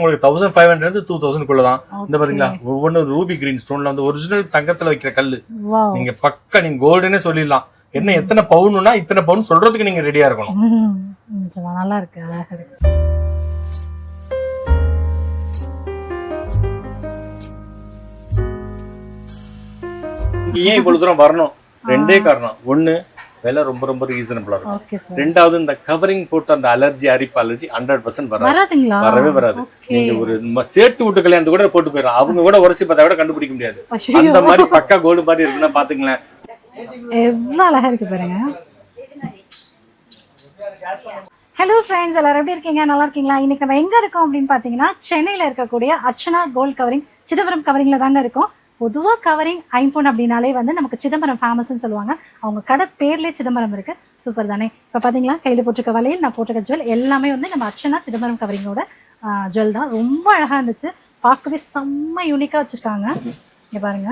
உங்களுக்கு thousand five hundred two thousand தான் இந்த பாத்தீங்களா ஒவ்வொன்றும் ரூபி கிரீன் ஸ்டோன்ல வந்து ஒரிஜினல் தங்கத்துல வைக்கிற கல்லு. வாவ் நீங்க பக்கா நீங்க கோல்டுனே சொல்லிடலாம். என்ன எத்தனை பவுனுனா இத்தனை பவுன் சொல்றதுக்கு நீங்க ரெடியா இருக்கணும். நல்லா இருக்கு அழகா இருக்கு. ஏன் இவ்வளவு தூரம் வரணும்? ரெண்டே காரணம். ஒண்ணு விலை ரொம்ப ரொம்ப ரீசனபிளா இருக்கும். ரெண்டாவது இந்த கவரிங் போட்டு அந்த அலர்ஜி அரிப்பு அலர்ஜி ஹண்ட்ரட் பர்சன்ட் வராது. வரவே வராது. நீங்க ஒரு சேட்டு வீட்டு கல்யாணத்து கூட போட்டு போயிடலாம். அவங்க கூட உரசி பார்த்தா கூட கண்டுபிடிக்க முடியாது. அந்த மாதிரி பக்கா கோல்டு மாதிரி இருக்குன்னா பாத்துங்களேன். எவ்வளவு அழகா இருக்கு பாருங்க. ஹலோ ஃப்ரெண்ட்ஸ் எல்லாரும் எப்படி இருக்கீங்க? நல்லா இருக்கீங்களா? இன்னைக்கு நம்ம எங்க இருக்கோம் அப்படின்னு பாத்தீங்கன்னா சென்னையில இருக்கக்கூடிய அர்ச்சனா கோல்ட் கவரிங் சிதம்பரம் கவரிங்ல தாங்க இருக்கோம். பொதுவாக கவரிங் ஐம்பொன் அப்படின்னாலே வந்து நமக்கு சிதம்பரம் ஃபேமஸ்ன்னு சொல்லுவாங்க. அவங்க கடை பேர்லேயே சிதம்பரம் இருக்கு. சூப்பர் தானே? இப்போ பார்த்தீங்களா கையில் போட்டிருக்க வலையில் நான் போட்டிருக்க ஜுவல் எல்லாமே வந்து நம்ம அர்ச்சனா சிதம்பரம் கவரிங்கோட ஜுவல் தான். ரொம்ப அழகாக இருந்துச்சு. பார்க்கவே செம்ம யூனிக்காக வச்சுருக்காங்க. இங்கே பாருங்க.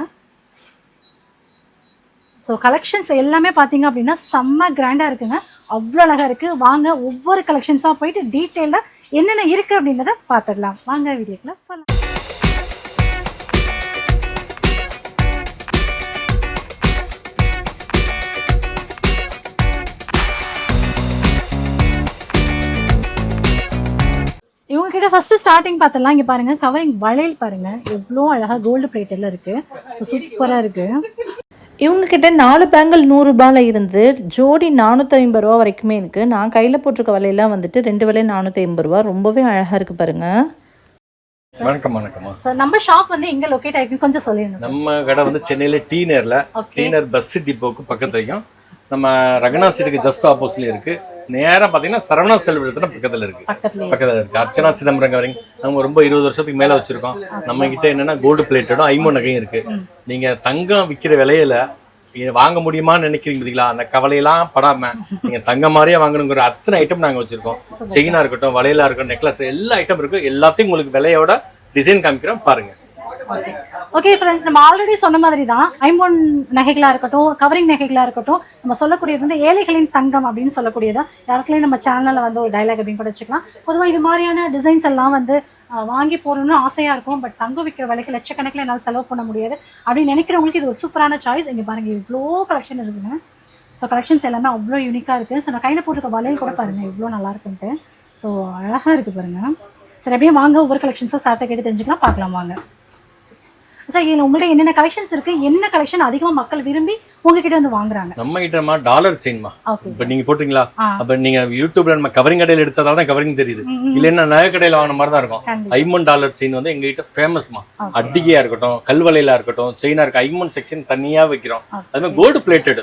ஸோ கலெக்ஷன்ஸ் எல்லாமே பார்த்தீங்க அப்படின்னா செம்ம கிராண்டாக இருக்குங்க. அவ்வளோ அழகாக இருக்குது வாங்க ஒவ்வொரு கலெக்ஷன்ஸாக போயிட்டு டீட்டெயிலாக என்னென்ன இருக்குது அப்படின்றத பார்த்துடலாம் வாங்க வீடியோக்குள்ள போகலாம் கிட்ட ஃபர்ஸ்ட் ஸ்டார்டிங் பார்த்தலாம். இங்க பாருங்க கவரிங் வளையல் பாருங்க. எவ்வளோ அழகா கோல்டு பிளேட்டெல்லாம் இருக்கு. சூப்பரா இருக்கு. இவங்க கிட்ட நாலு பேங்கிள் நூறுரூபால இருந்து ஜோடி நானூற்றி ஐம்பது ரூபா வரைக்குமே இருக்குது நான் கையில் போட்டிருக்க விலையெல்லாம் வந்துட்டு ரெண்டு விலை நானூற்றி ஐம்பது ரூபா. ரொம்பவே அழகாக இருக்குது பாருங்கள் வணக்கம் வணக்கம்மா ஸோ நம்ம ஷாப் வந்து எங்க லொக்கேட் ஆயிருக்கு? கொஞ்சம் சொல்லிருங்க நம்ம கடை வந்து சென்னையில டி நேர்ல ஓகே டி நேர் பஸ் டிப்போக்கு பக்கத்துலயும் நம்ம ரங்கநாத் ஸ்ட்ரீட்டுக்கு ஜஸ்ட் ஆப்போசிட்ல இருக்கு. நேரா பாத்தீங்கன்னா சரவணா செல்வத்துல பக்கத்துல இருக்கு. பக்கத்துல இருக்கு. அர்ச்சனா சிதம்பரம் கவரிங். நம்ம ரொம்ப இருபது வருஷத்துக்கு மேல வச்சிருக்கோம். நம்ம கிட்ட என்னன்னா கோல்டு பிளேட்டடும் ஐம்பது நகையும் இருக்கு. நீங்க தங்கம் விக்கிற விலையில வாங்க முடியுமான்னு நினைக்கிறீங்க அந்த கவலையெல்லாம் படாம நீங்க தங்க மாதிரியே வாங்கணுங்கிற அத்தனை ஐட்டம் நாங்க வச்சிருக்கோம். செயினா இருக்கட்டும் வளையலா இருக்கட்டும் நெக்லஸ் எல்லா ஐட்டம் இருக்கு. எல்லாத்தையும் உங்களுக்கு விலையோட டிசைன் காமிக்கிறோம். பாருங்க. ஓகே ஃப்ரெண்ட்ஸ் நம்ம ஆல்ரெடி சொன்ன மாதிரி தான் ஐம்பொன் நகைகளாக இருக்கட்டும் கவரிங் நகைகளாக இருக்கட்டும் நம்ம சொல்லக்கூடியது வந்து ஏழைகளின் தங்கம் அப்படின்னு சொல்லக்கூடியது யாருக்குள்ளேயும் நம்ம சேனலில் வந்து ஒரு டைலாக் அப்படின்னு கூட வச்சுக்கலாம். பொதுவாக இது மாதிரியான டிசைன்ஸ் எல்லாம் வந்து வாங்கி போடணும்னு ஆசையாக இருக்கும். பட் தங்கம் விற்கிற விலைக்கு லட்சக்கணக்கில் என்னால் செலவு பண்ண முடியாது. அப்படின்னு நினைக்கிறவங்களுக்கு இது ஒரு சூப்பரான சாய்ஸ் இங்கே பாருங்க இவ்வளோ கலெக்ஷன் இருக்குங்க. ஸோ கலெக்ஷன்ஸ் எல்லாமே அவ்வளோ யூனிக்காக இருக்குது ஸோ நான் கையில் போட்டிருக்க வலையில் கூட பாருங்க இவ்வளோ நல்லா இருக்குன்ட்டு. ஸோ அழகாக இருக்குது பாருங்க. சரி அப்படியே வாங்க ஒவ்வொரு கலெக்ஷன்ஸும் சார்ட்டை கேட்டு தெரிஞ்சுக்கலாம் பார்க்கலாம் வாங்க. சார் இதில் உங்கள்ட்ட என்னென்ன கலெக்ஷன்ஸ் இருக்கு? என்ன கலெக்ஷன் அதிகமாக மக்கள் விரும்பி உங்ககிட்ட வந்து வாங்குறாங்க? நம்ம கிட்டமா டாலர் செயின்மா இப்ப நீங்க போட்டீங்களா. அப்ப நீங்க யூடியூப்ல நம்ம கவரிங் கடையில எடுத்ததால தான் கவரிங் தெரியுது. இல்லைன்னா நகை கடையில வாங்கின மாதிரி தான் இருக்கும். ஐமன் டாலர் செயின் வந்து எங்க கிட்ட ஃபேமஸ்மா. அட்டிகையா இருக்கட்டும் கல்வலையில இருக்கட்டும் செயினா இருக்கு ஐமன் செக்ஷன் தனியா வைக்கிறோம். அது மாதிரி கோல்டு பிளேட்டட்.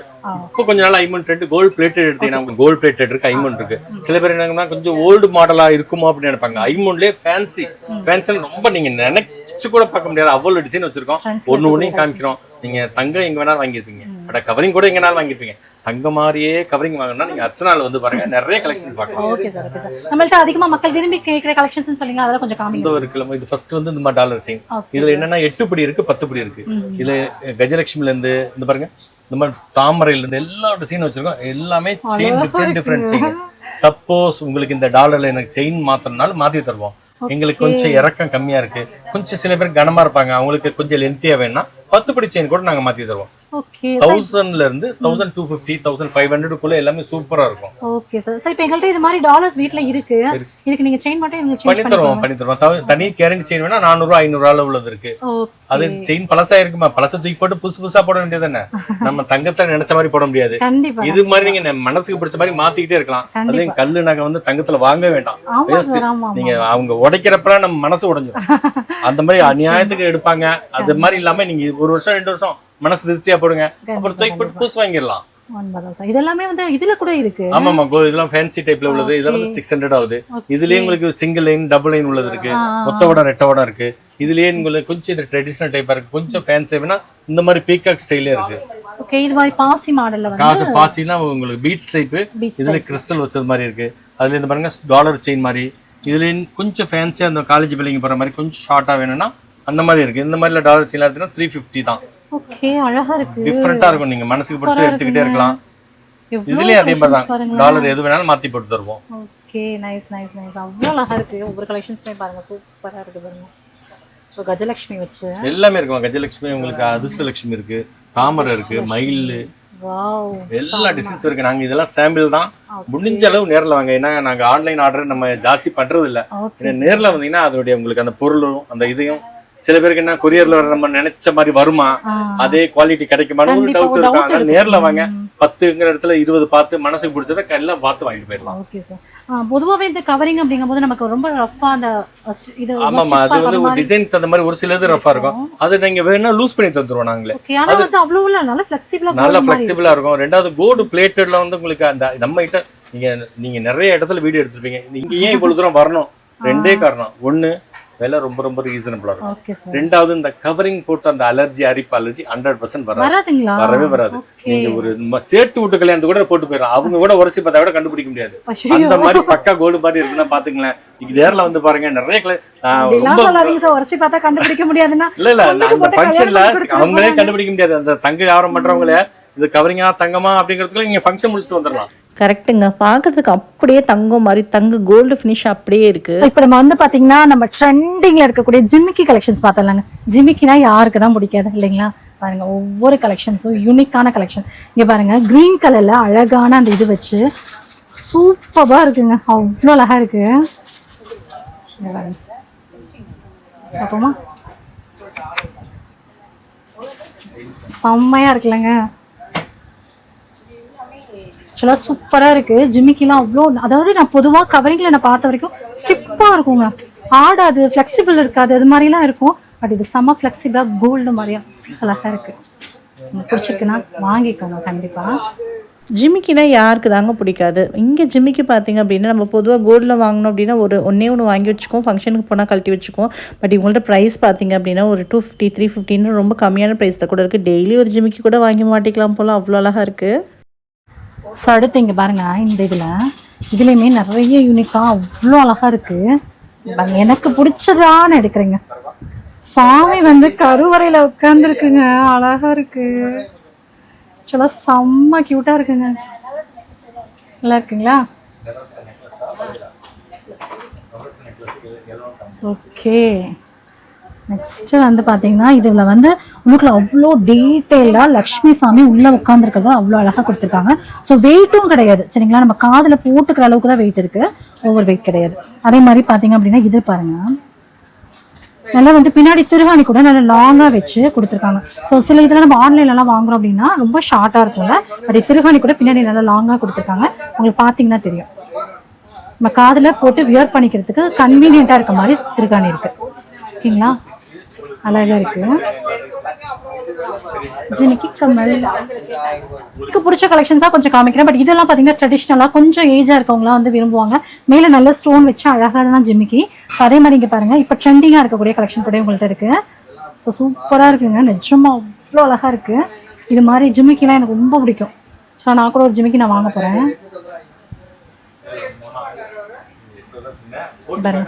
இப்போ கொஞ்ச நாள் ஐமன் ட்ரெண்ட் கோல்டு பிளேட்டட் எடுத்தீங்கன்னா கோல்டு பிளேட்டட் இருக்கு ஐமன் இருக்கு. சில பேர் என்னங்கன்னா கொஞ்சம் ஓல்டு மாடலா இருக்குமோ அப்படின்னு நினைப்பாங்க. ஐமன்லயே ஃபேன்சி ஃபேன்சி ரொம்ப நீங்க நினைச்சு கூட பார்க்க முடியாது. அவ்வளவு டிசைன் வச்சிருக்கோம். ஒண்ணு ஒண்ணையும் காமிக்கிறோம். நீங்க தங்கம் எங்க வேணாலும் வாங்கியிருப்பீங்க பட் கவரிங் கூட எங்க வேணாலும் வாங்கியிருப்பீங்க தங்க மாதிரியே கவரிங் வாங்கினா நீங்க அர்ச்சனால வந்து பாருங்க நிறைய கலெக்ஷன்ஸ் பார்க்கலாம். ஓகே சார் ஓகே சார் நம்மள்ட்ட அதிகமாக மக்கள் விரும்பி கேட்குற கலெக்ஷன்ஸ் சொல்லுங்க அதெல்லாம் கொஞ்சம் இந்த காமிங்க ஒரு கிழமை இது ஃபர்ஸ்ட் வந்து இந்த மாதிரி டாலர் செயின் இதுல என்னன்னா எட்டு படி இருக்கு பத்து படி இருக்கு. இதுல கஜலட்சுமில இருந்து இந்த பாருங்க இந்த மாதிரி தாமரையில இருந்து எல்லா டிசைன் வச்சிருக்கோம். எல்லாமே chain different different chain suppose உங்களுக்கு இந்த டாலர்ல எனக்கு செயின் மாத்தணும்னாலும் மாத்தி தருவோம். எங்களுக்கு கொஞ்சம் இறக்கம் கம்மியா இருக்கு. கொஞ்சம் சில பேர் கனமா இருப்பாங்க. அவங்களுக்கு கொஞ்சம் லென்த்தியா வேணும்னா பத்து படி செயின் கூட நாங்க மாத்தி தருவோம். தௌசண்ட்ல இருந்து thousand two fifty thousand five ஹண்ட்ரட்குள்ள எல்லாமே சூப்பரா இருக்கும். ஓகே சார் சார் இப்போ எங்கள்ட்ட இது மாதிரி டாலர்ஸ் வீட்ல இருக்கு. இதுக்கு நீங்க செயின் மட்டும் எங்களுக்கு பண்ணி தருவோம் பண்ணி தருவோம். தனி கேரண்டி செயின் வேணா நானூறு ஐநூறு உள்ளது இருக்கு. அது செயின் பழசா இருக்குமா? பழச தூக்கி போட்டு புதுசு புதுசா போட வேண்டியது தானே? நம்ம தங்கத்தை நினைச்ச மாதிரி போட முடியாது. இது மாதிரி நீங்க மனசுக்கு பிடிச்ச மாதிரி மாத்திக்கிட்டே இருக்கலாம். அதுலயும் கல்லு நகை வந்து தங்கத்துல வாங்க வேண்டாம். நீங்க அவங்க உடைக்கிறப்ப நம்ம மனசு உடைஞ்சிடும் அந்த மாதிரி அநியாயத்துக்கு எடுப்பாங்க. அது மாதிரி இல்லாம நீங்க ஒரு வருஷம் ரெண்டு வருஷம் மனசு திருப்தியா போடுங்க. அப்புறம் தூக்கி போட்டு புதுசு வாங்கிடலாம். இதெல்லாமே வந்து இதுல கூட இருக்கு. ஆமாமா கோ இதெல்லாம் ஃபேன்சி டைப்ல உள்ளது. இதெல்லாம் வந்து சிக்ஸ் ஹண்ட்ரட் ஆகுது. இதுலயே உங்களுக்கு சிங்கிள் லைன் டபுள் லைன் உள்ளது இருக்கு. மொத்த வடம் ரெட்ட வடம் இருக்கு. இதுலயே உங்களுக்கு கொஞ்சம் இது ட்ரெடிஷனல் டைப்பா இருக்கு. கொஞ்சம் ஃபேன்சி இந்த மாதிரி பீகாக் ஸ்டைலே இருக்கு. ஓகே இது மாதிரி பாசி மாடல்ல வந்து காசு பாசினா உங்களுக்கு பீச் டைப் இதுல கிறிஸ்டல் வச்சது மாதிரி இருக்கு. அதுல இந்த பாருங்க டாலர் செயின் மாதிரி. இதுல கொஞ்சம் ஃபேன்சியா அந்த காலேஜ் பிள்ளைங்க போற மாதிரி கொஞ்சம் ஷார்ட்டா வேணும்னா அந்த மாதிரி இருக்கு. இந்த மாதிரில டாலர் செயின் எடுத்தீங்கன்னா த்ரீ ஃபிஃப்டி தான். ஓகே அழகா இருக்கு. டிஃப்ரெண்டா இருக்கும். நீங்க மனசுக்கு பிடிச்ச எடுத்துக்கிட்டே இருக்கலாம். இதுலயே அதே மாதிரி தான். டாலர் எது வேணாலும் மாத்தி போட்டு தருவோம். ஓகே நைஸ் நைஸ் நைஸ் அவ்வளோ அழகா இருக்கு. ஒவ்வொரு கலெக்ஷன்ஸுமே பாருங்க. சூப்பரா இருக்கு பாருங்க. ஸோ கஜலட்சுமி வச்சு. எல்லாமே இருக்கும். கஜலட்சுமி உங்களுக்கு அதிர்ஷ்டலட்சுமி இருக்கு. தாமரை இருக்கு மயில். எல்லா டிசைன்ஸும் இருக்கு. நாங்க இதெல்லாம் சாம்பிள் தான். முடிஞ்ச அளவு நேர்ல வாங்க. ஏன்னா நாங்க ஆன்லைன் ஆர்டர் நம்ம ஜாஸ்தி பண்றது இல்ல நேர்ல வந்தீங்கன்னா அதோடைய உங்களுக்கு அந்த பொருளும் அந்த இதையும் சில பேருக்கு என்ன கொரியர்ல வர நம்ம நினைச்ச மாதிரி வருமா? அதே குவாலிட்டி கிடைக்குமான்னு ஒரு டவுட் இருக்கும் அதனால. நேர்ல வாங்க. பத்துங்கிற இடத்துல இருபது பார்த்து மனசுக்கு பிடிச்சத எல்லாம் பார்த்து வாங்கிட்டு போயிடலாம். ஓகே சார் பொதுவாகவே இந்த கவரிங் அப்படிங்கும்போது நமக்கு ரொம்ப ரஃபா அந்த இது ஆமாமா அது வந்து ஒரு டிசைன் தகுந்த மாதிரி ஒரு சிலது ரஃபா இருக்கும். அது நீங்க வேணா லூஸ் பண்ணி தந்துருவோம் நாங்களே. ஆனா வந்து அவ்வளவு நல்ல ஃபிளெக்சிபிளா நல்ல ஃபிளெக்சிபிளா இருக்கும். ரெண்டாவது கோல்டு பிளேட்டட்ல வந்து உங்களுக்கு அந்த நம்ம கிட்ட நீங்க நீங்க நிறைய இடத்துல வீடியோ எடுத்திருப்பீங்க. நீங்க ஏன் இவ்வளவு தூரம் வரணும்? ரெண்டே காரணம். ஒண்ணு விலை ரொம்ப ரொம்ப ரீசனபிளா இருக்கும். ரெண்டாவது இந்த கவரிங் போட்டு அந்த அலர்ஜி அரிப்பு அலர்ஜி ஹண்ட்ரட் பர்சன்ட் வராது. வரவே வராது. நீங்க ஒரு சேட்டு விட்டு கல்யாணத்து கூட போட்டு போயிடலாம். அவங்க கூட உரசி பார்த்தா கூட கண்டுபிடிக்க முடியாது. அந்த மாதிரி பக்கா கோல்டு மாதிரி இருக்குன்னா பாத்துங்களேன் நீங்க நேர்ல வந்து பாருங்க நிறைய உரசி பார்த்தா கண்டுபிடிக்க முடியாதுன்னா இல்ல இல்ல அந்த ஃபங்க்ஷன்ல அவங்களே கண்டுபிடிக்க முடியாது. அந்த தங்க வியாபாரம் பண்றவங்களே இது கவரிங்கா தங்கமா அப்படிங்கிறதுக்குள்ள நீங்க ஃபங்க்ஷன் முடிச்சுட்டு வந்துடலாம். கரெக்ட்டுங்க. பார்க்கறதுக்கு அப்படியே தங்கம் மாதிரி தங்க கோல்டு ஃபினிஷ் அப்படியே இருக்குது இப்ப நம்ம வந்து பாத்தீங்கன்னா நம்ம ட்ரெண்டிங்ல இருக்கக்கூடிய ஜிமிக்கி கலெக்ஷன்ஸ் பார்த்தலாங்க ஜிமிக்கினா யாருக்கு தான் பிடிக்காது இல்லைங்களா? பாருங்க ஒவ்வொரு கலெக்ஷன்ஸும் யூனிக்கான கலெக்ஷன் இங்க பாருங்க கிரீன் கலர்ல அழகான அந்த இது வச்சு சூப்பரா இருக்குங்க. அவ்வளோ அழகா இருக்கு. இங்க செம்மையா இருக்குல்லங்க. ஆக்சுவலாக சூப்பராக இருக்குது ஜிமிக்கிலாம் அவ்வளோ அதாவது நான் பொதுவாக கவரிங்கில் நான் பார்த்த வரைக்கும் ஸ்டிப்பாக இருக்குங்க ஆடாது ஃப்ளெக்சிபிள் இருக்காது அது மாதிரிலாம் இருக்கும். பட் இது செம்ம ஃப்ளெக்சிபிளாக கோல்டு மாதிரியா. அழகாக இருக்குது பிடிச்சிருக்குன்னா வாங்கிக்கோங்க கண்டிப்பாக ஜிமிக்கினா யாருக்கு தாங்க பிடிக்காது? இங்கே ஜிமிக்கி பார்த்தீங்க அப்படின்னா நம்ம பொதுவாக கோல்டில் வாங்கினோம் அப்படின்னா ஒரு ஒன்றே ஒன்று வாங்கி வச்சுக்கோம் ஃபங்க்ஷனுக்கு போனால் கழட்டி வச்சுக்கோம் பட் இவங்கள்ட்ட ப்ரைஸ் பார்த்தீங்க அப்படின்னா ஒரு டூ ஃபிஃப்டி த்ரீ ஃபிஃப்டின்னு ரொம்ப கம்மியான ப்ரைஸில் கூட இருக்குது டெய்லி ஒரு ஜிமிக்கி கூட வாங்கி மாட்டிக்கலாம் போல் அவ்வளோ அழகாக இருக்குது ஸோ அடுத்து இங்கே பாருங்கள் இந்த இதில் இதுலேயுமே நிறைய யூனிக்காக அவ்வளோ அழகாக இருக்குது எனக்கு பிடிச்சதான்னு எடுக்கிறேங்க. சாமி வந்து கருவறையில் உட்காந்துருக்குங்க அழகாக இருக்குது ஆக்சுவலாக செம்ம க்யூட்டாக இருக்குங்க. நல்லா இருக்குங்களா? ஓகே நெக்ஸ்ட்டு வந்து பார்த்தீங்கன்னா இதில் வந்து உள்ளுக்குள்ள அவ்வளோ டீட்டெயிலாக லக்ஷ்மி சாமி உள்ளே உட்காந்துருக்கிறது அவ்வளோ அழகாக கொடுத்துருக்காங்க. ஸோ வெயிட்டும் கிடையாது. சரிங்களா? நம்ம காதில் போட்டுக்கிற அளவுக்கு தான் வெயிட் இருக்குது ஓவர் வெயிட் கிடையாது. அதே மாதிரி பார்த்தீங்க அப்படின்னா இது பாருங்க. நல்லா வந்து பின்னாடி திருவாணி கூட நல்லா லாங்காக வச்சு கொடுத்துருக்காங்க. ஸோ சில இதெல்லாம் நம்ம ஆன்லைன்லலாம் வாங்குறோம் அப்படின்னா ரொம்ப ஷார்ட்டாக இருக்கும்ல. பட் திருவாணி கூட பின்னாடி நல்லா லாங்காக கொடுத்துருக்காங்க. உங்களுக்கு பார்த்தீங்கன்னா தெரியும். நம்ம காதில் போட்டு வியர் பண்ணிக்கிறதுக்கு கன்வீனியண்ட்டாக இருக்க மாதிரி திருகாணி இருக்குது ஓகேங்களா? அழகா இருக்கு. ஜினிக்கி கமல். எனக்கு பிடிச்ச கலெக்ஷன்ஸாக கொஞ்சம் காமிக்கிறேன். பட் இதெல்லாம் பார்த்தீங்கன்னா ட்ரெடிஷ்னலாக கொஞ்சம் ஏஜாக இருக்கவங்களாம் வந்து விரும்புவாங்க. மேலே நல்ல ஸ்டோன் வச்சு அழகாக தான் ஜிமிக்கி. அதே மாதிரி இங்கே பாருங்கள் இப்போ ட்ரெண்டிங்காக இருக்கக்கூடிய கலெக்ஷன் கூட உங்கள்கிட்ட இருக்கு. ஸோ சூப்பராக இருக்குங்க. நிஜமா அவ்வளோ அழகாக இருக்கு. இது மாதிரி ஜிமிக்கிலாம் எனக்கு ரொம்ப பிடிக்கும். ஸோ நான் கூட ஒரு ஜிமிக்கி நான் வாங்க போகிறேன் பாருங்க.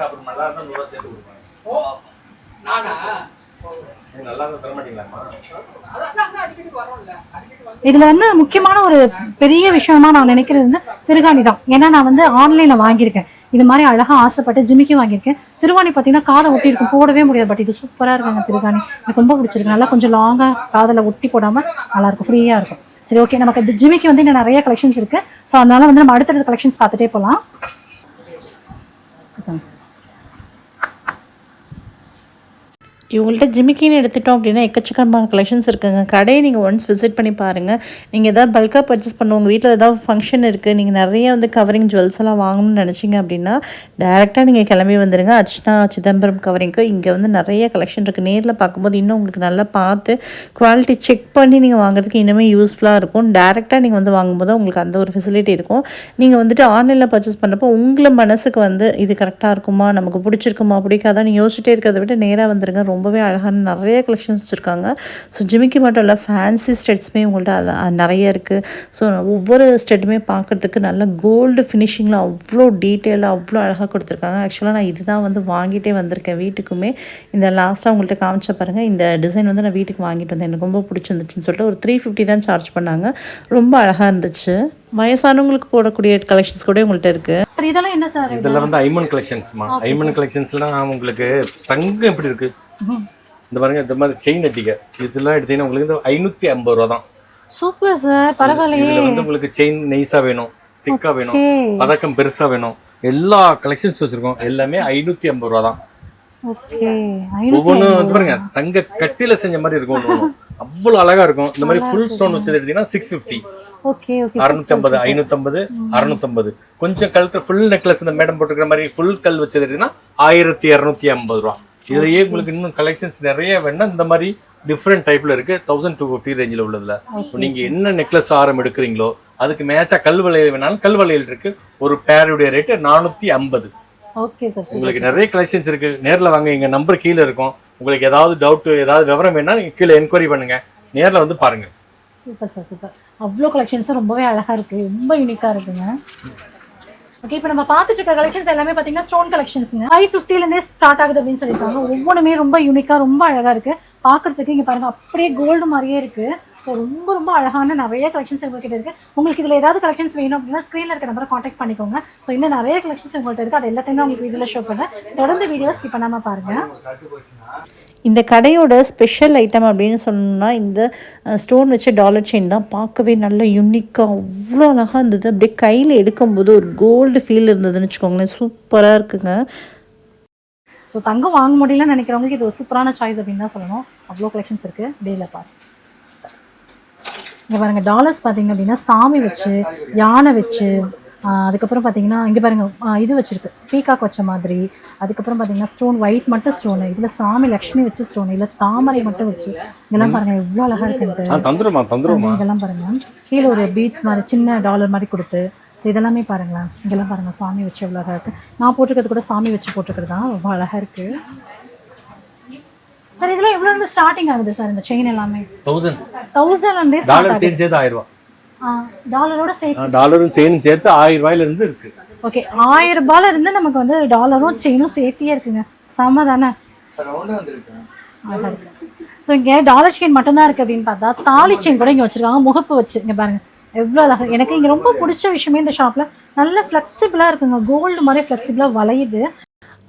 இதுல வந்து முக்கியமான ஒரு பெரிய விஷயமா நான் நினைக்கிறது வந்து திருகாணி தான். ஏன்னா நான் வந்து ஆன்லைன்ல வாங்கியிருக்கேன். இது மாதிரி அழகா ஆசைப்பட்டு ஜிமிக்கி வாங்கியிருக்கேன். திருவாணி பார்த்தீங்கன்னா காதை ஒட்டி இருக்கும். போடவே முடியாது. பட் இது சூப்பரா இருக்குங்க திருகாணி. எனக்கு ரொம்ப பிடிச்சிருக்கு. நல்லா கொஞ்சம் லாங்கா காதில் ஒட்டி போடாம நல்லா இருக்கும். ஃப்ரீயா இருக்கும். சரி ஓகே நமக்கு இந்த ஜிமிக்கி வந்து இன்னும் நிறைய கலெக்ஷன்ஸ் இருக்கு. ஸோ அதனால வந்து நம்ம அடுத்தடுத்த கலெக்ஷன்ஸ் பார்த்துட்டே போகலாம் இவங்கள்ட்ட ஜிமிக்கின்னு எடுத்துட்டோம் அப்படின்னா எக்கச்சக்கமான கலெக்ஷன்ஸ் இருக்குங்க. கடையை நீங்கள் ஒன்ஸ் விசிட் பண்ணி பாருங்கள் நீங்கள் எதாவது பல்காக பர்ச்சேஸ் பண்ணுவோம். உங்கள் வீட்டில் ஏதாவது ஃபங்க்ஷன் இருக்குது நீங்கள் நிறைய வந்து கவரிங் ஜுவல்ஸ் எல்லாம் வாங்கணும்னு நினச்சிங்க அப்படின்னா டேரெக்டாக நீங்கள் கிளம்பி வந்துடுங்க அர்ச்சனா சிதம்பரம் கவரிங்க்கு இங்கே வந்து நிறைய கலெக்ஷன் இருக்குது நேரில் பார்க்கும்போது இன்னும் உங்களுக்கு நல்லா பார்த்து குவாலிட்டி செக் பண்ணி நீங்கள் வாங்குறதுக்கு இன்னுமே யூஸ்ஃபுல்லாக இருக்கும். டேரெக்டாக நீங்கள் வந்து வாங்கும்போது உங்களுக்கு அந்த ஒரு ஃபெசிலிட்டி இருக்கும். நீங்கள் வந்துட்டு ஆன்லைனில் பர்ச்சேஸ் பண்ணுறப்போ உங்களை மனசுக்கு வந்து இது கரெக்டாக இருக்குமா? நமக்கு பிடிச்சிருக்குமா? பிடிக்காதா நீங்கள் யோசிச்சுட்டே இருக்கிறத விட நேராக வந்துருங்க. ரொம்பவே அழகான நிறைய கலெக்ஷன்ஸ் வச்சுருக்காங்க. ஸோ ஜிமிக்கி மட்டும் இல்லை ஃபேன்சி ஸ்டெட்ஸுமே உங்கள்கிட்ட நிறைய இருக்குது ஸோ ஒவ்வொரு ஸ்டெட்டுமே பார்க்குறதுக்கு நல்ல கோல்டு ஃபினிஷிங்கில் அவ்வளோ டீட்டெயிலாக அவ்வளோ அழகாக கொடுத்துருக்காங்க. ஆக்சுவலாக நான் இதுதான் வந்து வாங்கிட்டே வந்திருக்கேன் வீட்டுக்குமே. இந்த லாஸ்ட்டாக உங்கள்கிட்ட காமிச்ச பாருங்கள் இந்த டிசைன் வந்து நான் வீட்டுக்கு வாங்கிட்டு வந்தேன். எனக்கு ரொம்ப பிடிச்சிருந்துச்சுன்னு சொல்லிட்டு ஒரு த்ரீ ஃபிஃப்டி தான் சார்ஜ் பண்ணாங்க. ரொம்ப அழகாக இருந்துச்சு. வயசானவங்களுக்கு போடக்கூடிய கலெக்ஷன்ஸ் கூட உங்கள்கிட்ட இருக்குது சார் இதெல்லாம் என்ன சார்? இது இதெல்லாம் வந்து ஐமன் கலெக்ஷன்ஸ்மா ஐமன் கலெக்ஷன்ஸ்லாம் உங்களுக்கு தங்கம் எப்படி இருக்கு? இந்த பாருங்க இந்த மாதிரி செயின் அட்டிக்க இதெல்லாம் எடுத்தீங்கன்னா உங்களுக்கு ஐநூத்தி ஐம்பது ரூபா தான் சூப்பர் சார் பரவாயில்லையே. இதுல வந்து உங்களுக்கு செயின் நைஸா வேணும் திக்கா வேணும் பதக்கம் பெருசா வேணும். எல்லா கலெக்ஷன்ஸ் வச்சிருக்கோம். எல்லாமே ஐநூத்தி ஐம்பது ரூபா தான் ஒவ்வொன்றும் வந்து பாருங்க தங்க கட்டில செஞ்ச மாதிரி இருக்கும். அவ்வளவு அழகா இருக்கும். இந்த மாதிரி ஃபுல் ஸ்டோன் வச்சது எடுத்தீங்கன்னா சிக்ஸ் ஓகே அறுநூத்தி ஐம்பது ஐநூத்தி ஐம்பது அறுநூத்தம்பது கொஞ்சம் கழுத்துல ஃபுல் நெக்லஸ் இந்த மேடம் போட்டுக்கிற மாதிரி ஃபுல் கல் வச்சது எடுத்தீங்கன்னா ஆயிரத்தி இரநூத்தி ஐம்பது ரூபா. இதுலயே உங்களுக்கு இன்னும் கலெக்ஷன்ஸ் நிறைய வேணா இந்த மாதிரி டிஃப்ரெண்ட் டைப்ல இருக்கு. தௌசண்ட் டூ ஃபிஃப்டி ரேஞ்சில் உள்ளதுல. நீங்க என்ன நெக்லஸ் ஆரம் எடுக்கிறீங்களோ அதுக்கு மேட்சா கல் வளையல் வேணாலும் கல் வளையல் இருக்கு. ஒரு பேருடைய ரேட்டு நானூத்தி ஐம்பது. உங்களுக்கு நிறைய கலெக்ஷன்ஸ் இருக்கு. நேர்ல வாங்க எங்க நம்பர் கீழே இருக்கும். உங்களுக்கு ஏதாவது டவுட் ஏதாவது விவரம் வேணா நீங்க கீழே என்கொயரி பண்ணுங்க. நேர்ல வந்து பாருங்க. சூப்பர் சார் சூப்பர் அவ்வளோ கலெக்ஷன்ஸும் ரொம்பவே அழகா இருக்கு. ரொம்ப யூனிக்கா இருக்குங்க. ஓகே இப்போ நம்ம பார்த்துட்டு இருக்க கலெக்ஷன்ஸ் எல்லாமே பார்த்தீங்கன்னா ஸ்டோன் கலெக்ஷன்ஸுங்க ஃபைவ் ஃபிஃப்டிலேருந்தே ஸ்டார்ட் ஆகுது அப்படின்னு சொல்லியிருக்காங்க. ஒவ்வொன்றுமே ரொம்ப யூனிக்காக ரொம்ப அழகாக இருக்குது பார்க்குறதுக்கு இங்கே பாருங்கள் அப்படியே கோல்டு மாதிரியே இருக்கு. ஸோ ரொம்ப ரொம்ப அழகான நிறைய கலெக்ஷன்ஸ் உங்கள்கிட்ட இருக்கு. உங்களுக்கு இதில் ஏதாவது கலெக்ஷன்ஸ் வேணும் அப்படின்னா ஸ்க்ரீனில் இருக்க நம்பரை காண்டாக்ட் பண்ணிக்கோங்க. ஸோ இன்னும் நிறைய கலெக்ஷன்ஸ் உங்கள்கிட்ட இருக்குது அது எல்லாத்தையுமே உங்களுக்கு வீடியோவில் ஷோ பண்ணுறேன் தொடர்ந்து வீடியோ ஸ்கிப் பண்ணாமல் பாருங்கள் இந்த கடையோட ஸ்பெஷல் ஐட்டம் அப்படின்னு சொன்னோம்னா இந்த ஸ்டோன் வச்ச டாலர் செயின் தான். பார்க்கவே நல்ல யூனிக்காக அவ்வளோ அழகாக இருந்தது. அப்படியே கையில் எடுக்கும்போது ஒரு கோல்டு ஃபீல் இருந்ததுன்னு வச்சுக்கோங்களேன். சூப்பராக இருக்குங்க. ஸோ தங்கம் வாங்க முடியலன்னு நினைக்கிறவங்களுக்கு இது ஒரு சூப்பரான சாய்ஸ் அப்படின்னு தான் சொல்லணும். அவ்வளோ கலெக்ஷன்ஸ் இருக்குது டேயில் பாரு. இங்கே பாருங்க டாலர்ஸ் பார்த்தீங்க அப்படின்னா சாமி வச்சு யானை வச்சு அதுக்கப்புறம் பார்த்தீங்கன்னா இங்கே பாருங்க ஆஹ் இது வச்சிருக்கு. பீகாக் வச்ச மாதிரி. அதுக்கப்புறம் பார்த்தீங்கன்னா ஸ்டோன் ஒயிட் மட்டும் ஸ்டோனு இதில் சாமி லக்ஷ்மி வச்சு ஸ்டோன் இதில் தாமரை மட்டும் வச்சு. இதெல்லாம் பாருங்க எவ்வளோ அழகாக இருக்குது தந்துருமா தந்துருமா? இதெல்லாம் பாருங்க. கீழே ஒரு பீட்ஸ் மாதிரி சின்ன டாலர் மாதிரி கொடுத்து. ஸோ இதெல்லாமே பாருங்களேன். இங்கெல்லாம் பாருங்க சாமி வச்சு எவ்வளோ அழகாக இருக்கு. நான் போட்டிருக்கிறது கூட சாமி வச்சு போட்டிருக்கிறது தான். ரொம்ப அழகாக இருக்கு. சார் இதெல்லாம் எவ்வளோ ஸ்டார்டிங் ஆகுது சார் இந்த செயின் எல்லாமே? தௌசண்ட் ஸ்டார்ட் டாலர் ஆயிரம் டாலரோட சேர்த்து. டாலரும் செயினும் சேர்த்து ஆயிரம் ரூபாயில இருந்து இருக்கு. ஓகே ஆயிரம் ரூபாயில இருந்து நமக்கு வந்து டாலரும் செயினும் சேர்த்தியே இருக்குங்க. செம்ம தானே? ஸோ இங்கே டாலர் செயின் மட்டும்தான் இருக்குது அப்படின்னு பார்த்தா தாலி செயின் கூட இங்கே வச்சுருக்காங்க. முகப்பு வச்சு இங்கே பாருங்க. எவ்வளோ அழகா எனக்கு இங்கே ரொம்ப பிடிச்ச விஷயமே இந்த ஷாப்பில் நல்ல ஃப்ளெக்சிபிளாக இருக்குங்க. கோல்டு மாதிரி ஃப்ளெக்சிபிளாக வளையுது.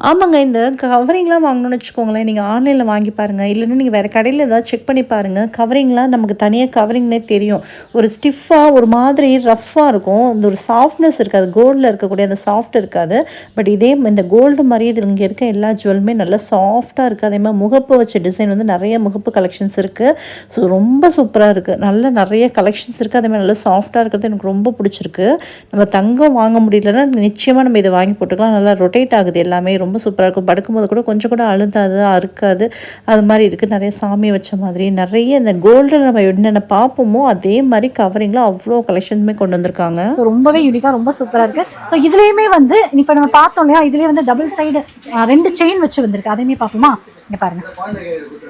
ஆமாங்க இந்த கவரிங்லாம் வாங்கணும்னு வச்சுக்கோங்களேன். நீங்கள் ஆன்லைனில் வாங்கி பாருங்கள் இல்லைன்னா நீங்கள் வேறு கடையில் ஏதாவது செக் பண்ணி பாருங்கள் கவரிங்லாம் நமக்கு தனியாக கவரிங்னே தெரியும். ஒரு ஸ்டிஃபாக ஒரு மாதிரி ரஃப்பாக இருக்கும். இந்த ஒரு சாஃப்ட்னஸ் இருக்காது. கோல்டில் இருக்கக்கூடிய அந்த சாஃப்ட் இருக்காது. பட் இதே இந்த கோல்டு மாதிரி இதில் இங்கே இருக்க எல்லா ஜுவல்லுமே நல்லா சாஃப்டாக இருக்குது அதே மாதிரி முகப்பு வச்ச டிசைன் வந்து நிறைய முகப்பு கலெக்ஷன்ஸ் இருக்குது ஸோ ரொம்ப சூப்பராக இருக்குது நல்ல நிறைய கலெக்ஷன்ஸ் இருக்குது அதே மாதிரி நல்லா சாஃப்டாக இருக்கிறது எனக்கு ரொம்ப பிடிச்சிருக்கு. நம்ம தங்கம் வாங்க முடியலன்னா நிச்சயமாக நம்ம இதை வாங்கி போட்டுக்கலாம். நல்லா ரொட்டேட் ஆகுது எல்லாமே. ரொம்ப ரொம்ப சூப்பராக இருக்கும். படுக்கும்போது கூட கொஞ்சம் கூட அழுத்தாது அறுக்காது. அது மாதிரி இருக்குது நிறைய சாமி வச்ச மாதிரி நிறைய இந்த கோல்டில் நம்ம என்னென்ன பார்ப்போமோ அதே மாதிரி கவரிங்கில் அவ்வளோ கலெக்ஷன்ஸுமே கொண்டு வந்திருக்காங்க. ஸோ ரொம்பவே யூனிக்காக ரொம்ப சூப்பராக இருக்குது ஸோ இதுலேயுமே வந்து இப்போ நம்ம பார்த்தோம் இல்லையா இதுலேயே வந்து டபுள் சைடு ரெண்டு செயின் வச்சு வந்திருக்கு. அதையுமே பார்ப்போமா? இங்கே பாருங்க.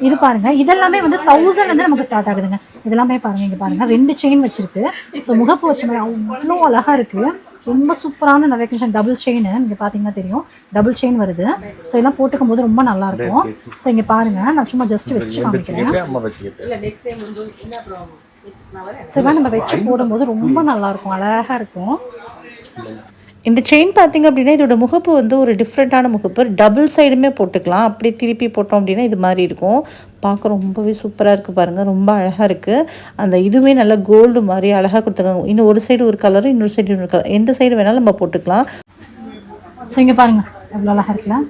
இது பாருங்க. இதெல்லாமே வந்து தௌசண்ட் வந்து நமக்கு ஸ்டார்ட் ஆகுதுங்க. இதெல்லாமே பாருங்க இங்கே பாருங்கள் ரெண்டு செயின் வச்சுருக்கு. ஸோ முகப்பு வச்ச மாதிரி அவ்வளோ அழகாக இருக்குது ரொம்ப சூப்பரான நிறைய கலெக்ஷன் டபுள் செயின் இங்கே பார்த்தீங்கன்னா தெரியும். டபுள் செயின் வருது. ஸோ இதெல்லாம் போட்டுக்கும் போது ரொம்ப நல்லா இருக்கும் ஸோ இங்கே பாருங்க. நான் சும்மா ஜஸ்ட் வச்சு காமிக்கிறேன். ஸோ நம்ம வச்சு போடும்போது ரொம்ப நல்லா இருக்கும் அழகா இருக்கும். இந்த செயின் பார்த்திங்க அப்படின்னா இதோட முகப்பு வந்து ஒரு டிஃப்ரெண்ட்டான முகப்பு. டபுள் சைடுமே போட்டுக்கலாம். அப்படி திருப்பி போட்டோம் அப்படின்னா இது மாதிரி இருக்கும். பார்க்க ரொம்பவே சூப்பராக இருக்குது பாருங்கள் ரொம்ப அழகாக இருக்குது அந்த இதுவுமே நல்லா கோல்டு மாதிரி அழகாக கொடுத்துருக்காங்க. இன்னும் ஒரு சைடு ஒரு கலரும் இன்னொரு சைடு இன்னொரு கலர் எந்த சைடு வேணாலும் நம்ம போட்டுக்கலாம். ஸோ இங்கே பாருங்க. எவ்வளோ அழகாக இருக்கலாம்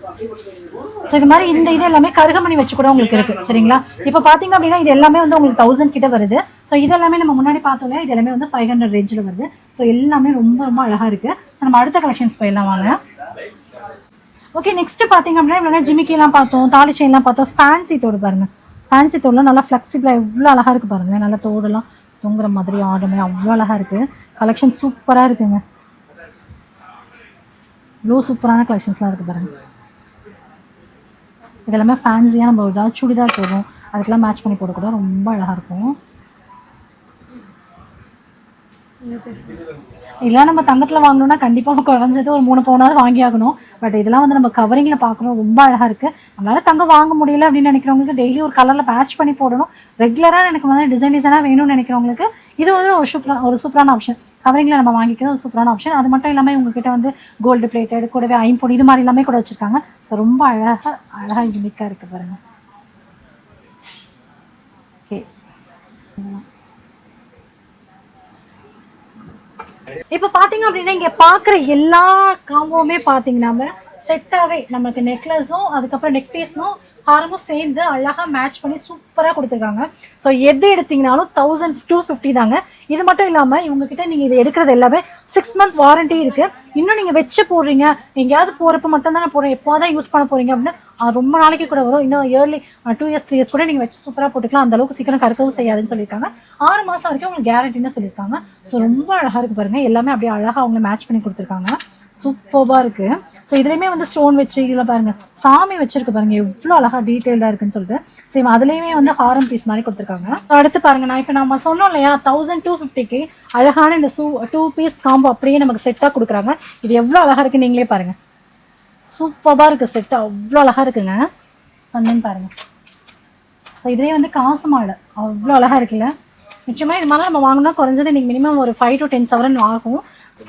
ஸோ இது மாதிரி இந்த இது எல்லாமே கருகமணி வச்சு கூட உங்களுக்கு இருக்குது சரிங்களா? இப்போ பார்த்தீங்க அப்படின்னா இது எல்லாமே வந்து உங்களுக்கு தௌசண்ட் கிட்ட வருது. ஸோ இதெல்லாமே நம்ம முன்னாடி பார்த்தோம் இல்லையா? இது எல்லாமே வந்து ஃபைவ் ஹண்ட்ரட் ரேஞ்சில் வருது. ஸோ எல்லாமே ரொம்ப ரொம்ப அழகாக இருக்குது ஸோ நம்ம அடுத்த கலெக்ஷன்ஸ் போயிடலாம் வாங்க. ஓகே நெக்ஸ்ட் பார்த்தீங்க அப்படின்னா இவ்வளோ ஜிமிக்கிலாம் பார்த்தோம் தாலி செயின்லாம் பார்த்தோம். ஃபேன்சி தோடு பாருங்கள் ஃபேன்சி தோடுலாம் நல்லா ஃப்ளெக்சிபிளாக எவ்வளோ அழகாக இருக்குது பாருங்கள் நல்லா தோடெல்லாம் தொங்குற மாதிரி ஆடுமே அவ்வளோ அழகாக இருக்குது கலெக்ஷன் சூப்பராக இருக்குங்க. இவ்வளோ சூப்பரான கலெக்ஷன்ஸ்லாம் இருக்குது பாருங்கள் இதெல்லாமே ஃபேன்சியாக நம்ம ஏதாவது சுடிதார் போடுவோம் அதுக்கெல்லாம் மேட்ச் பண்ணி போடக்கூட ரொம்ப அழகாக இருக்கும். இதெல்லாம் நம்ம தங்கத்தில் வாங்கணும்னா கண்டிப்பாக குறைஞ்சது ஒரு மூணு பவுனாவது வாங்கி ஆகணும் பட் இதெல்லாம் வந்து நம்ம கவரிங்கில் பார்க்கணும் ரொம்ப அழகாக இருக்குது நம்மளால் தங்கம் வாங்க முடியல அப்படின்னு நினைக்கிறவங்களுக்கு டெய்லி ஒரு கலரில் பேட்ச் பண்ணி போடணும். ரெகுலராக எனக்கு வந்து டிசைன் டிசைனாக வேணும்னு நினைக்கிறவங்களுக்கு இது வந்து ஒரு சூப்பராக ஒரு சூப்பரான ஆப்ஷன் கவரிங்கில் நம்ம வாங்கிக்கிறது ஒரு சூப்பரான ஆப்ஷன் அது மட்டும் இல்லாமல் உங்ககிட்ட வந்து கோல்டு பிளேட்டட் கூடவே ஐம்பொடி இது மாதிரி எல்லாமே கூட வச்சுருக்காங்க. ஸோ ரொம்ப அழகாக அழகாக யூனிக்காக இருக்குது பாருங்கள் ஓகே இப்போ பாத்தீங்க அப்படின்னா இங்க பாக்குற எல்லா காம்போவுமே பாத்தீங்கன்னா செட்டாவே நமக்கு நெக்லஸும் அதுக்கப்புறம் நெக் பீஸும் ஹாரமும் சேர்ந்து அழகா மேட்ச் பண்ணி சூப்பரா கொடுத்துருக்காங்க. ஸோ எது எடுத்தீங்கனாலும் தௌசண்ட் டூ ஃபிஃப்டி தாங்க. இது மட்டும் இல்லாம இவங்க கிட்ட நீங்க இது எடுக்கிறது எல்லாமே சிக்ஸ் மந்த் வாரண்டி இருக்கு. இன்னும் நீங்க வச்சு போடுறீங்க எங்கேயாவது போறப்ப மட்டும் தானே போடுறோம் எப்போதான் யூஸ் பண்ண போறீங்க அப்படின்னா ரொம்ப நாளைக்கு கூட வரும். இன்னும் yearly two years three years கூட நீங்கள் வச்சு சூப்பராக போட்டுக்கலாம். அந்த அளவுக்கு சீக்கிரம் கருக்கவும் செய்யாதுன்னு சொல்லியிருக்காங்க. ஆறு மாதம் வரைக்கும் உங்களுக்கு கேரண்டின்னு சொல்லியிருக்காங்க. ஸோ ரொம்ப அழகாக இருக்குது பாருங்கள் எல்லாமே அப்படியே அழகாக அவங்க மேட்ச் பண்ணி கொடுத்துருக்காங்க. சூப்பராக இருக்குது ஸோ இதுலேயுமே வந்து ஸ்டோன் வச்சு இதில் பாருங்கள் சாமி வச்சிருக்கு பாருங்கள் எவ்வளோ அழகாக டீட்டெயில்டாக இருக்குன்னு சொல்லிட்டு. சேம் அதுலேயுமே வந்து ஹாரம் பீஸ் மாதிரி கொடுத்துருக்காங்க. ஸோ அடுத்து பாருங்கள் நான் இப்போ நம்ம சொன்னோம் இல்லையா தௌசண்ட் டூ ஃபிஃப்டிக்கு அழகான இந்த சூ டூ பீஸ் காம்போ அப்படியே நமக்கு செட்டாக கொடுக்குறாங்க. இது எவ்வளோ அழகாக இருக்குது நீங்களே பாருங்கள் சூப்பராக இருக்குது செட்டு அவ்வளோ அழகாக இருக்குங்க. சொன்னேன்னு பாருங்கள் ஸோ இதுலேயே வந்து காசு மாடை. அவ்வளோ அழகாக இருக்குல்ல. நிச்சயமாக இது மாதிரிலாம் நம்ம வாங்கினா குறைஞ்சது இன்றைக்கி மினிமம் ஒரு ஃபைவ் டு டென் சவரன் ஆகும்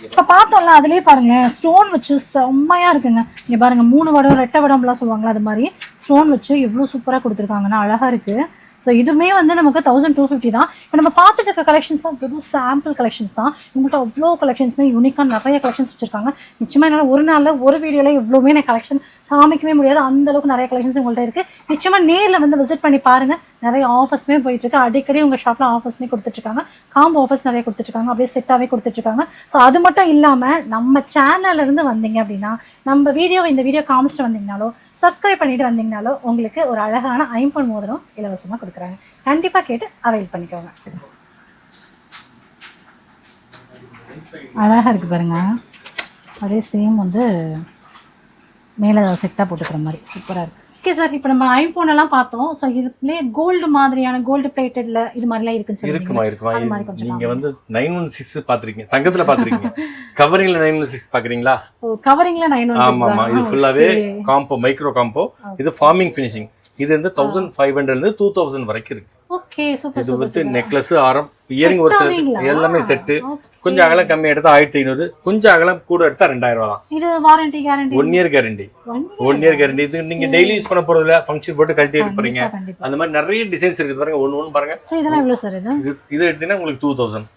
இப்போ பார்த்தோம்ல அதுலேயே பாருங்கள் ஸ்டோன் வச்சு செம்மையாக இருக்குங்க. இங்கே பாருங்க மூணு வடம் ரெட்டை வடம்லாம் சொல்லுவாங்களா அது மாதிரி. ஸ்டோன் வச்சு எவ்வளோ சூப்பராக கொடுத்துருக்காங்கன்னா அழகாக இருக்குது ஸோ இதுவுமே வந்து நமக்கு தௌசண்ட் டூ ஃபிஃப்டி தான். இப்போ நம்ம பார்த்துட்டு இருக்க கலெக்ஷன்ஸ் தான் வெறும் சாம்பிள் கலெக்ஷன்ஸ் தான். உங்கள்கிட்ட அவ்வளோ கலெக்ஷன்ஸுமே யூனிக்காக நிறைய கலெக்ஷன்ஸ் வச்சிருக்காங்க. நிச்சயமாக என்னால் ஒரு நாளில் ஒரு வீடியோவில் எவ்வளோமே நான் கலெக்ஷன் காமிக்கவே முடியாது. அந்த அளவுக்கு நிறைய கலெக்ஷன்ஸ் உங்கள்கிட்ட இருக்குது நிச்சயமாக நேரில் வந்து விசிட் பண்ணி பாருங்கள் நிறைய ஆஃபர்ஸுமே போயிட்டுருக்கு. அடிக்கடி உங்கள் ஷாப்பில் ஆஃபர்ஸுமே கொடுத்துட்ருக்காங்க காம்போ ஆஃபர்ஸ் நிறைய கொடுத்துட்ருக்காங்க அப்படியே செட்டாகவே கொடுத்துட்ருக்காங்க ஸோ அது மட்டும் இல்லாமல் நம்ம சேனல்லேருந்து வந்தீங்க அப்படின்னா நம்ம வீடியோ இந்த வீடியோ காமிச்சிட்டு வந்தீங்கனாலோ சப்ஸ்கிரைப் பண்ணிட்டு வந்தீங்கனாலோ உங்களுக்கு ஒரு அழகான ஐம்பொன் மோதிரம் இலவசமாக கொடுக்குறாங்க. கண்டிப்பாக கேட்டு அவைல் பண்ணிக்கோங்க. அழகாக இருக்குது பாருங்க. அதே சேம் வந்து மேலே செட்டாக போட்டுக்கிற மாதிரி. சூப்பராக இருக்குது ஓகே சார் இப்போ நம்ம ஐபோன் எல்லாம் பார்த்தோம். ஸோ இதுலேயே கோல்டு மாதிரியான கோல்டு பிளேட்டட்ல இது மாதிரிலாம் இருக்குன்னு இருக்குமா இருக்குமா? நீங்க வந்து நைன் ஒன் சிக்ஸ் பாத்திருக்கீங்க தங்கத்துல பாத்திருக்கீங்க கவரிங்ல நைன் ஒன் சிக்ஸ் பாக்குறீங்களா கவரிங்ல நைன் ஆமா ஆமா இது ஃபுல்லாவே காம்போ மைக்ரோ காம்போ இது ஃபார்மிங் ஃபினிஷிங் இது வந்து தௌசண்ட் ஃபைவ் ஹண்ட்ரட்ல டூ தௌசண்ட் வரைக்கும் இருக்கு. ஓகே சூப்பர் இது வந்து நெக்லஸ் ஆரம் இயரிங் ஒரு செட்? எல்லாமே செட்டு. கொஞ்சம் அகலம் கம்மி எடுத்தா ஆயிரத்தி ஐநூறு கொஞ்சம் அகலம் கூட எடுத்தா ரெண்டாயிரம் ரூபா தான். இது warranty guarantee one year guarantee one year guarantee இது நீங்க டெய்லி யூஸ் பண்ண போறது இல்ல ஃபங்க்ஷன் போட்டு கழட்டி கண்டிப்பா அந்த மாதிரி நிறைய டிசைன்ஸ் இருக்குது பாருங்க ஒன்னு ஒன்னு பாருங்க. இதெல்லாம் எவ்வளோ சார் இது? இது எடுத்தீங்கன்னா உங்களுக்கு டூ தௌசண்ட்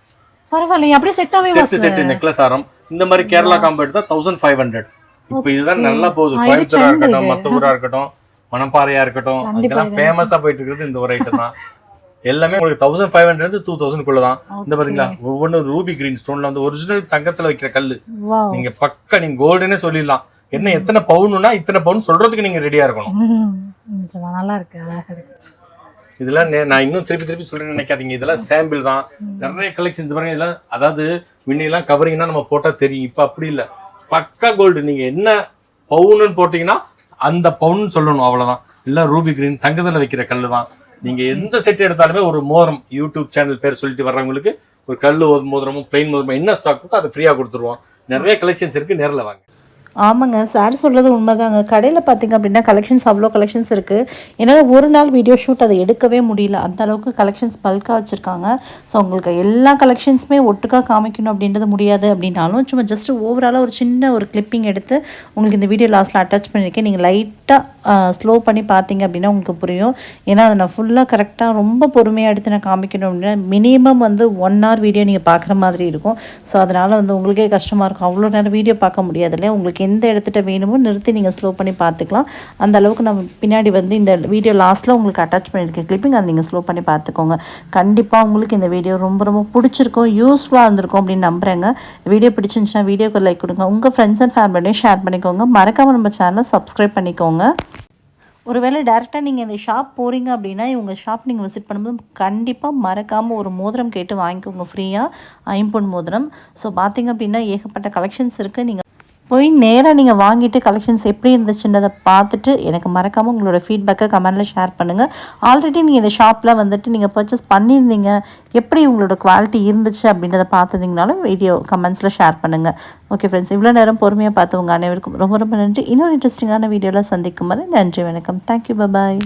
பரவாயில்லையே அப்படியே செட்டாகவே செட்டு செட்டு நெக்லஸ் ஆரம். இந்த மாதிரி கேரளா காம்போ எடுத்தா தௌசண்ட் ஃபைவ் ஹண்ட்ரட் இப்போ இதுதான் நல்லா போகுது கோயம்புத்தூரா இருக்கட்டும். மத்த ஊரா இருக்கட்டும் மணப்பாறையா இருக்கட்டும் அங்கெல்லாம் ஃபேமஸா போயிட்டு இருக்கிறது இந்த ஒரு ஐட்டம் தான். எல்லாமே உங்களுக்கு thousand five hundred two thousand குள்ள தான் இந்த பாத்தீங்களா? ஒவ்வொன்றும் ரூபி கிரீன் ஸ்டோன்ல வந்து ஒரிஜினல் தங்கத்துல வைக்கிற கல்லு. நீங்க பக்கா நீங்க கோல்டுனே சொல்லிடலாம். என்ன எத்தனை பவுனுனா இத்தனை பவுன் சொல்றதுக்கு நீங்க ரெடியா இருக்கணும். நல்லா இருக்கு இதெல்லாம் நான் இன்னும் திருப்பி திருப்பி சொல்றேன்னு நினைக்காதீங்க. இதெல்லாம் சாம்பிள் தான். நிறைய கலெக்ஷன் இந்த பாருங்க. இதெல்லாம் அதாவது முன்னெல்லாம் கவரிங்னா நம்ம போட்டா தெரியும். இப்ப அப்படி இல்ல. பக்கா கோல்டு நீங்க என்ன பவுன்னு போட்டீங்கன்னா அந்த பவுன் சொல்லணும். அவ்வளவுதான். இல்ல ரூபி கிரீன் தங்கத்துல வைக்கிற கல்லு தான் நீங்க எந்த செட் எடுத்தாலுமே ஒரு மோதிரம் யூடியூப் சேனல் பேர் சொல்லிட்டு வர்றவங்களுக்கு ஒரு கல் ஒரு மோதிரமும் பிளெயின் மோதிரமும் என்ன ஸ்டாக் இருக்கோ அதை ஃப்ரீயா கொடுத்துருவோம். நிறைய கலெக்ஷன்ஸ் இருக்கு நேரில் வாங்க. ஆமாங்க சார் சொல்கிறது உண்மைதாங்க. கடையில் பார்த்தீங்க அப்படின்னா கலெக்ஷன்ஸ் அவ்வளோ கலெக்ஷன்ஸ் இருக்குது என்னால் ஒரு நாள் வீடியோ ஷூட் அதை எடுக்கவே முடியல. அந்த அளவுக்கு கலெக்ஷன்ஸ் பல்காக வச்சுருக்காங்க. ஸோ உங்களுக்கு எல்லா கலெக்ஷன்ஸுமே ஒட்டுக்காக காமிக்கணும் அப்படின்றது முடியாது அப்படின்னாலும் சும்மா ஜஸ்ட் ஓவராலாக ஒரு சின்ன ஒரு கிளிப்பிங் எடுத்து உங்களுக்கு இந்த வீடியோ லாஸ்ட்டில் அட்டாச் பண்ணியிருக்கேன். நீங்கள் லைட்டாக ஸ்லோ பண்ணி பார்த்தீங்க அப்படின்னா உங்களுக்கு புரியும். ஏன்னா அதை நான் ஃபுல்லாக கரெக்டாக ரொம்ப பொறுமையாக எடுத்து நான் காமிக்கணும் அப்படின்னா மினிமம் வந்து ஒன் ஹவர் வீடியோ நீங்கள் பார்க்குற மாதிரி இருக்கும். ஸோ அதனால் வந்து உங்களுக்கே கஷ்டமாக இருக்கும். அவ்வளோ நேரம் வீடியோ பார்க்க முடியாது இல்லையா? உங்களுக்கு எந்த இடத்துட்ட வேணுமோ நிறுத்தி நீங்கள் ஸ்லோ பண்ணி பார்த்துக்கலாம். அந்த அளவுக்கு நம்ம பின்னாடி வந்து இந்த வீடியோ லாஸ்ட்டில் உங்களுக்கு அட்டாச் பண்ணியிருக்கேன் கிளிப்பிங் அதை நீங்கள் ஸ்லோ பண்ணி பார்த்துக்கோங்க. கண்டிப்பாக உங்களுக்கு இந்த வீடியோ ரொம்ப ரொம்ப பிடிச்சிருக்கும் யூஸ்ஃபுல்லாக இருந்திருக்கும் அப்படின்னு நம்புகிறேங்க வீடியோ பிடிச்சிருந்துச்சுன்னா வீடியோக்கு லைக் கொடுங்க. உங்கள் ஃப்ரெண்ட்ஸ் அண்ட் ஃபேமிலியோடையும் ஷேர் பண்ணிக்கோங்க. மறக்காமல் நம்ம சேனலை சப்ஸ்கிரைப் பண்ணிக்கோங்க. ஒருவேளை டேரெக்டாக நீங்கள் இந்த ஷாப் போகிறீங்க அப்படின்னா இவங்க ஷாப் நீங்கள் விசிட் பண்ணும்போது கண்டிப்பாக மறக்காமல் ஒரு மோதிரம் கேட்டு வாங்கிக்கோங்க ஃப்ரீயாக ஐம்பொன் மோதிரம். ஸோ பார்த்தீங்க அப்படின்னா ஏகப்பட்ட கலெக்ஷன்ஸ் இருக்குது நீங்கள் போய் நேராக நீங்கள் வாங்கிட்டு கலெக்ஷன்ஸ் எப்படி இருந்துச்சுன்றதை பார்த்துட்டு எனக்கு மறக்காமல் உங்களோட ஃபீட்பேக்கை கமெண்டில் ஷேர் பண்ணுங்கள் ஆல்ரெடி நீங்கள் இந்த ஷாப்பில் வந்துட்டு நீங்கள் பர்ச்சேஸ் பண்ணியிருந்தீங்க. எப்படி உங்களோட குவாலிட்டி இருந்துச்சு அப்படின்றத பார்த்துருந்தீங்கனாலும் வீடியோ கமெண்ட்ஸில் ஷேர் பண்ணுங்கள் ஓகே ஃப்ரெண்ட்ஸ் இவ்வளோ நேரம் பொறுமையாக பார்த்து உங்கள் அனைவருக்கும் ரொம்ப ரொம்ப நன்றி. இன்னொரு இன்ட்ரெஸ்டிங்கான வீடியோவில் சந்திக்கும் வரை நன்றி வணக்கம். Thank you bye bye